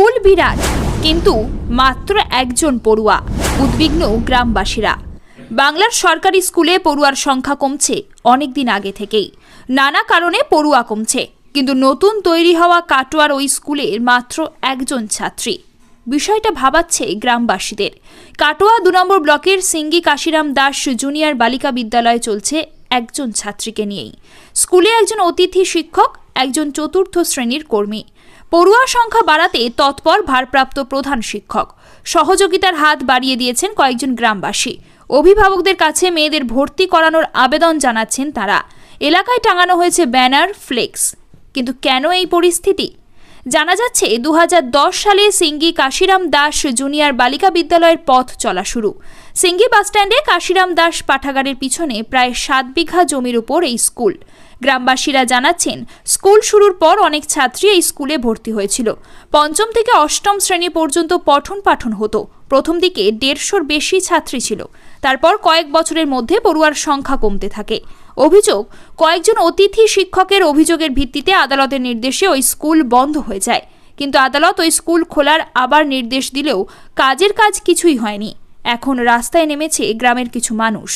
School বিরাট, কিন্তু মাত্র একজন পড়ুয়া, উদ্বিগ্ন গ্রামবাসীরা। বাংলার সরকারি স্কুলে পড়ুয়ার সংখ্যা কমছে অনেক দিন আগে থেকেই। নানা কারণে পড়ুয়া কমছে, কিন্তু নতুন তৈরি হওয়া কাটোয়ার ওই স্কুলের মাত্র একজন ছাত্রী। বিষয়টা ভাবাচ্ছে গ্রামবাসীদের। কাটোয়া দু নম্বর ব্লকের সিঙ্গি কাশিরাম দাস জুনিয়র বালিকা বিদ্যালয়ে চলছে একজন ছাত্রীকে নিয়েই। স্কুলে একজন অতিথি শিক্ষক একজন চতুর্থ শ্রেণির কর্মী। পড়ুয়ার সংখ্যা বাড়াতে তৎপর ভারপ্রাপ্ত প্রধান শিক্ষক। সহযোগিতার হাত বাড়িয়ে দিয়েছেন কয়েকজন গ্রামবাসী। অভিভাবকদের কাছে মেয়েদের ভর্তি করানোর আবেদন জানাচ্ছেন তারা। এলাকায় টাঙানো হয়েছে ব্যানার, ফ্লেক্স। কিন্তু কেন এই পরিস্থিতি? জানা যাচ্ছে দু হাজার দশ সালে সিঙ্গি কাশিরাম দাস জুনিয়র বালিকা বিদ্যালয়ের পথ চলা শুরু। সিঙ্গি বাসস্ট্যান্ডে কাশিরাম দাস পাঠাগারের পিছনে প্রায় সাত বিঘা জমির উপর এই স্কুল। গ্রামবাসীরা জানাচ্ছেন, স্কুল শুরুর পর অনেক ছাত্রী এই স্কুলে ভর্তি হয়েছিল। পঞ্চম থেকে অষ্টম শ্রেণি পর্যন্ত পঠন পাঠন হতো। প্রথম দিকে দেড়শোর বেশি ছাত্রী ছিল। তারপর কয়েক বছরের মধ্যে পড়ুয়ার সংখ্যা কমতে থাকে। অভিযোগ, কয়েকজন অতিথি শিক্ষকের অভিযোগের ভিত্তিতে আদালতের নির্দেশে ওই স্কুল বন্ধ হয়ে যায়। কিন্তু আদালত ওই স্কুল খোলার আবার নির্দেশ দিলেও কাজের কাজ কিছুই হয়নি। এখন রাস্তায় নেমেছে গ্রামের কিছু মানুষ।